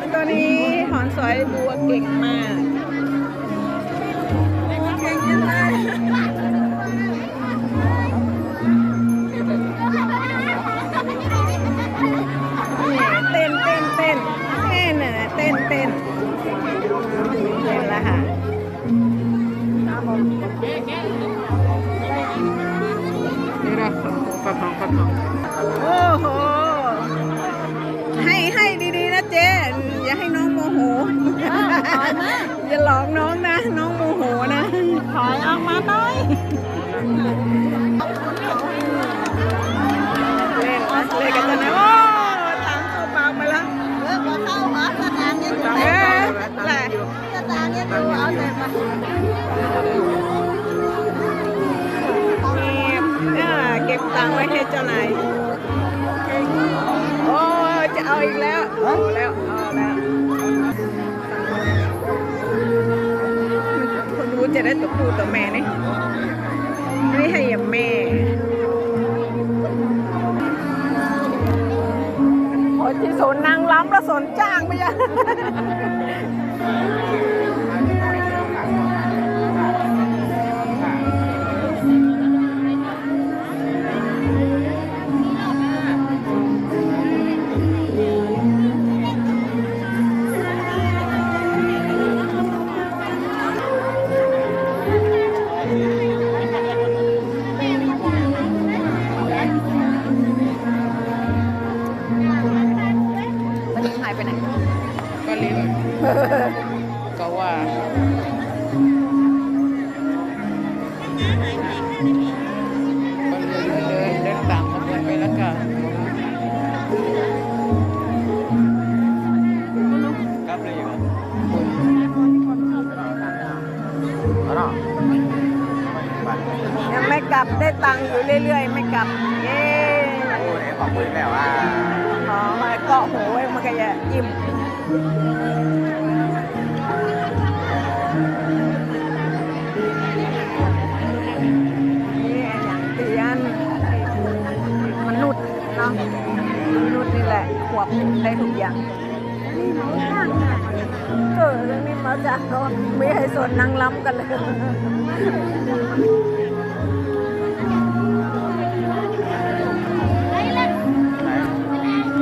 อนตัวนี้หอนสอยบัวเก่งมากเก่งจังเลยเต้นเต้นเต้นเต้นน่ะเต้นเต้นเต้นละค่ะนี่นะฟัดทองฟัดทองโอ้โห อย่าหลอกน้องนะ น้องโมโหนะถอยออกมาหน่อยเล่นนะเล่นกันตอนนี้โอ้ตังเข้าปากไปแล้วเออพอเข้าหัวสถานยังอยู่เอ๊ะแหละสถานยังอยู่เอาแต่มาเก็บอ่าเก็บตังค์ไว้ให้เจ้านาย จะได้ตัวผู้ตัวแม่นี่ไม่ให้ย่าแม่โอ้ที่สนนางล้ำแล้วสนจ้างไปยัง ก็ว่าก็เลยเลยเดินตามขบวนไปแล้วกันกลับเลยอยู่คุณเอาเนาะยังไม่กลับได้ตังค์อยู่เรื่อยๆ ไม่กลับ เย้โอ้ยขอบคุณแบบว่า อ๋อมาเกาะหูไว้มันก็จะอิ่ม วบได้ทุกอย่างเออเรื่องนี้มาจากเขาไม่ให้ส่วนนางล้ำกันเลย